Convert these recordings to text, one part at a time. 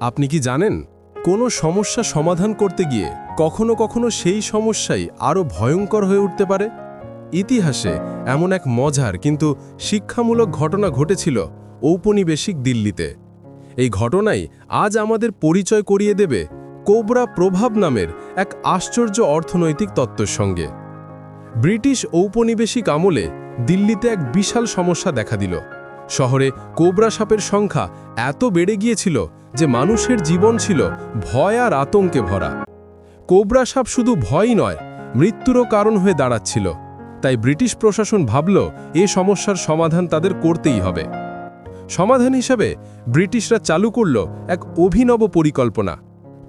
আপনি কি জানেন, কোনো সমস্যা সমাধান করতে গিয়ে কখনো কখনো সেই সমস্যাই আরও ভয়ঙ্কর হয়ে উঠতে পারে? ইতিহাসে এমন এক মজার কিন্তু শিক্ষামূলক ঘটনা ঘটেছিল ঔপনিবেশিক দিল্লিতে। এই ঘটনাই আজ আমাদের পরিচয় করিয়ে দেবে কোবরা প্রভাব নামের এক আশ্চর্য অর্থনৈতিক তত্ত্বের সঙ্গে। ব্রিটিশ ঔপনিবেশিক আমলে দিল্লিতে এক বিশাল সমস্যা দেখা দিল। শহরে কোবরা সাপের সংখ্যা এত বেড়ে গিয়েছিল যে মানুষের জীবন ছিল ভয় আর আতঙ্কে ভরা। কোবরা সাপ শুধু ভয়ই নয়, মৃত্যুরও কারণ হয়ে দাঁড়াচ্ছিল। তাই ব্রিটিশ প্রশাসন ভাবল, এ সমস্যার সমাধান তাদের করতেই হবে। সমাধান হিসাবে ব্রিটিশরা চালু করল এক অভিনব পরিকল্পনা।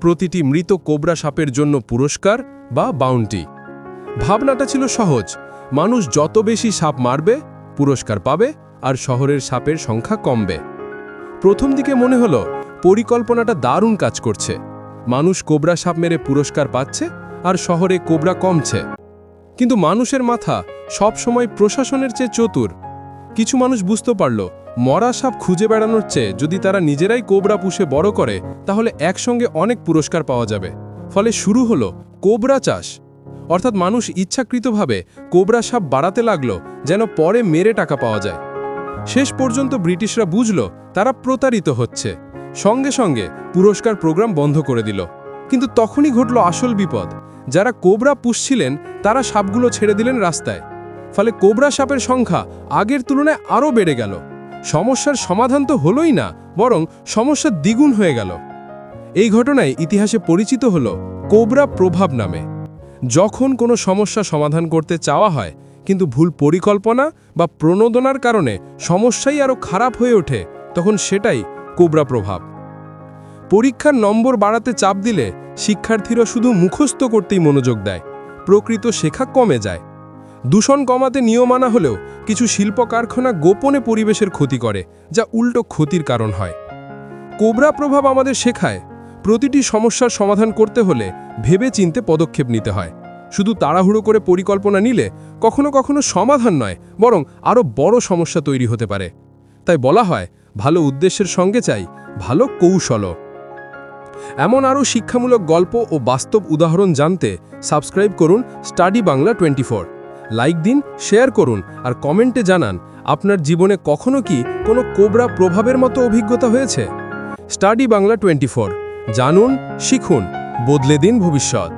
প্রতিটি মৃত কোবরা সাপের জন্য পুরস্কার বা বাউন্টি। ভাবনাটা ছিল সহজ, মানুষ যত বেশি সাপ মারবে, পুরস্কার পাবে আর শহরের সাপের সংখ্যা কমবে। প্রথম দিকে মনে হলো পরিকল্পনাটা দারুণ কাজ করছে। মানুষ কোবরা সাপ মেরে পুরস্কার পাচ্ছে আর শহরে কোবরা কমছে। কিন্তু মানুষের মাথা সব সময় প্রশাসনের চেয়ে চতুর। কিছু মানুষ বুঝতে পারল, মরা সাপ খুঁজে বেড়ানোর চেয়ে যদি তারা নিজেরাই কোবরা পুষে বড় করে, তাহলে একসঙ্গে অনেক পুরস্কার পাওয়া যাবে। ফলে শুরু হলো কোবরা চাষ। অর্থাৎ মানুষ ইচ্ছাকৃতভাবে কোবরা সাপ বাড়াতে লাগল যেন পরে মেরে টাকা পাওয়া যায়। শেষ পর্যন্ত ব্রিটিশরা বুঝল, তারা প্রতারিত হচ্ছে। সঙ্গে সঙ্গে পুরস্কার প্রোগ্রাম বন্ধ করে দিল। কিন্তু তখনই ঘটল আসল বিপদ। যারা কোবরা পুষছিলেন, তারা সাপগুলো ছেড়ে দিলেন রাস্তায়। ফলে কোবরা সাপের সংখ্যা আগের তুলনায় আরও বেড়ে গেল। সমস্যার সমাধান তো হলোই না, বরং সমস্যা দ্বিগুণ হয়ে গেল। এই ঘটনায় ইতিহাসে পরিচিত হল কোবরা প্রভাব নামে। যখন কোনো সমস্যা সমাধান করতে চাওয়া হয়, কিন্তু ভুল পরিকল্পনা বা প্রণোদনার কারণে সমস্যাই আরও খারাপ হয়ে ওঠে, তখন সেটাই কোবরা প্রভাব। পরীক্ষার নম্বর বাড়াতে চাপ দিলে শিক্ষার্থীরা শুধু মুখস্থ করতেই মনোযোগ দেয়, প্রকৃত শেখা কমে যায়। দূষণ কমাতে নিয়ম আনা হলেও কিছু শিল্প কারখানা গোপনে পরিবেশের ক্ষতি করে, যা উল্টো ক্ষতির কারণ হয়। কোবরা প্রভাব আমাদের শেখায়, প্রতিটি সমস্যার সমাধান করতে হলে ভেবে চিনতে পদক্ষেপ নিতে হয়। শুধু তাড়াহুড়ো করে পরিকল্পনা নিলে কখনো কখনো সমাধান নয়, বরং আরও বড় সমস্যা তৈরি হতে পারে। তাই বলা হয় ভালো উদ্দেশ্যের সঙ্গে চাই, ভালো কৌশলও এমন আরও শিক্ষামূলক গল্প ও বাস্তব উদাহরণ জানতে সাবস্ক্রাইব করুন স্টাডি বাংলা টোয়েন্টি লাইক দিন, শেয়ার করুন আর কমেন্টে জানান, আপনার জীবনে কখনো কি কোনো কোবরা প্রভাবের মতো অভিজ্ঞতা হয়েছে? স্টাডি বাংলা টোয়েন্টি জানুন, শিখুন, বদলে দিন ভবিষ্যৎ।